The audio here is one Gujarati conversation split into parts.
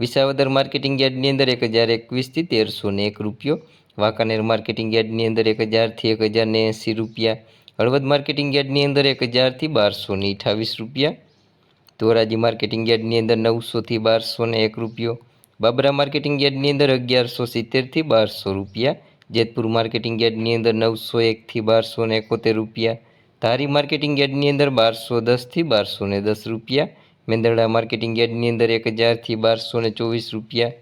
વિસાવદર માર્કેટિંગ યાર્ડની અંદર એક હજાર એકવીસથી તેરસો ને એક રૂપિયો વાંકાનેર માર્કેટિંગ યાર્ડની અંદર એક હજારથી એક હજાર ને એંસી રૂપિયા હળવદ માર્કેટિંગ યાર્ડની અંદર એક હજારથી બારસો ને અઠાવીસ રૂપિયા ધોરાજી માર્કેટિંગ યાર્ડની અંદર નવસોથી બારસો ને એક રૂપિયો બાબરા માર્કેટિંગ યાર્ડની અંદર અગિયારસો સિત્તેરથી બારસો રૂપિયા જેતપુર માર્કેટિંગ યાર્ડની અંદર નવસો એકથી બારસો ને એકોતેર રૂપિયા ધારી માર્કેટિંગ યાર્ડની અંદર બારસો દસથી બારસો ને દસ રૂપિયા મેંદરડા માર્કેટિંગ યાર્ડની અંદર એક હજારથી બારસો ને ચોવીસ રૂપિયા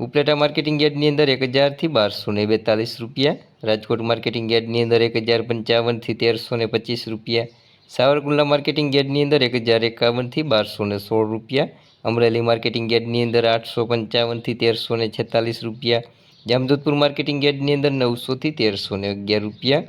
ઉપલેટા માર્કેટિંગ યાર્ડની અંદર એક હજારથી બારસો ને બેતાલીસ રૂપિયા રાજકોટ માર્કેટિંગ યાર્ડની અંદર એક હજાર પંચાવનથી તેરસો ને પચીસ રૂપિયા સાવરકુંડલા માર્કેટિંગ યાર્ડની અંદર એક હજાર એકાવનથી બારસો ને સોળ રૂપિયા અમરેલી માર્કેટિંગ યાર્ડની અંદર આઠસો પંચાવનથી તેરસો ને છેતાલીસ રૂપિયા જામજોધપુર માર્કેટિંગ યાર્ડની અંદર નવસોથી તેરસો ને અગિયાર રૂપિયા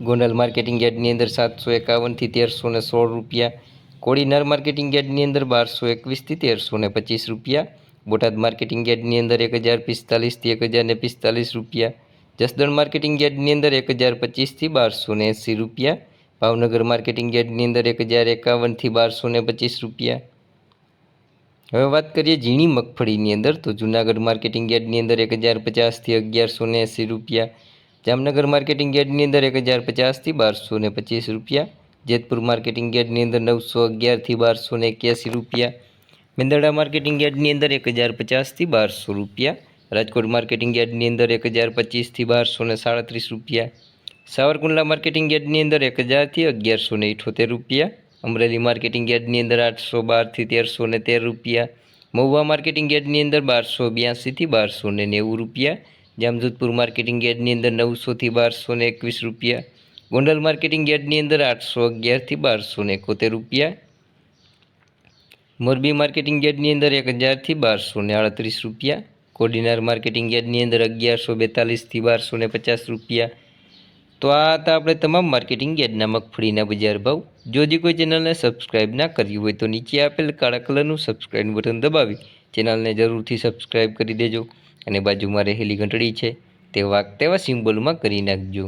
ગોંડલ માર્કેટિંગ યાર્ડની અંદર સાતસો એકાવનથી તેરસો ને સોળ રૂપિયા કોડીનાર માર્કેટિંગ યાર્ડની અંદર બારસો એકવીસથી તેરસો ને પચીસ રૂપિયા, બોટાદ માર્કેટિંગ યાર્ડની અંદર એક હજાર પિસ્તાલીસથી એક હજાર ને પિસ્તાલીસ રૂપિયા, જસદણ માર્કેટિંગ યાર્ડની અંદર એક હજાર પચીસથી બારસો ને એંસી રૂપિયા, ભાવનગર માર્કેટિંગ યાર્ડની અંદર એક હજાર એકાવનથી બારસો ને પચીસ રૂપિયા. હવે વાત કરીએ ઝીણી મગફળીની અંદર, તો જૂનાગઢ માર્કેટિંગ યાર્ડની અંદર એક હજાર પચાસથી અગિયારસો ને એંસી રૂપિયા, જામનગર માર્કેટિંગ યાર્ડની અંદર એક હજાર પચાસથી બારસો ને પચીસ રૂપિયા જેતપુર માર્કેટિંગ યાર્ડની અંદર નવસો અગિયારથી બારસો ને એક્યાસી રૂપિયા મેંદરડા માર્કેટિંગ યાર્ડની અંદર એક હજાર પચાસથી બારસો રૂપિયા રાજકોટ માર્કેટિંગ યાર્ડની અંદર એક હજાર પચીસથી બારસો ને સાડત્રીસ રૂપિયા સાવરકુંડલા માર્કેટિંગ યાર્ડની અંદર એક હજારથી અગિયારસો ને ઇઠોતેર રૂપિયા અમરેલી માર્કેટિંગ યાર્ડની અંદર આઠસો બારથી તેરસો ને તેર રૂપિયા મહુવા માર્કેટિંગ યાર્ડની અંદર બારસો બ્યાસીથી બારસો ને નેવું રૂપિયા જામજોધપુર માર્કેટિંગ યાર્ડની અંદર નવસોથી બારસો ને એકવીસ રૂપિયા ગોંડલ માર્કેટિંગ યાર્ડની અંદર આઠસો અગિયારથી બારસો એકોતેર રૂપિયા. મોરબી માર્કેટિંગ યાર્ડની અંદર એક હજારથી બારસો ને આડત્રીસ રૂપિયા. કોડીનાર માર્કેટિંગ યાર્ડની અંદર અગિયારસો બેતાલીસથી બારસો ને પચાસ રૂપિયા. તો આ હતા આપણે તમામ માર્કેટિંગ યાર્ડના મગફળીના બજાર ભાવ. જો જે કોઈ ચેનલને સબસ્ક્રાઇબ ના કર્યું હોય તો નીચે આપેલ કાળા કલરનું સબસ્ક્રાઇબ બટન દબાવી ચેનલને જરૂરથી સબસ્ક્રાઇબ કરી દેજો. અને બાજુમાં રહેલી ઘંટડી છે તે વાક તેવા સિમ્બોલમાં કરી નાખજો.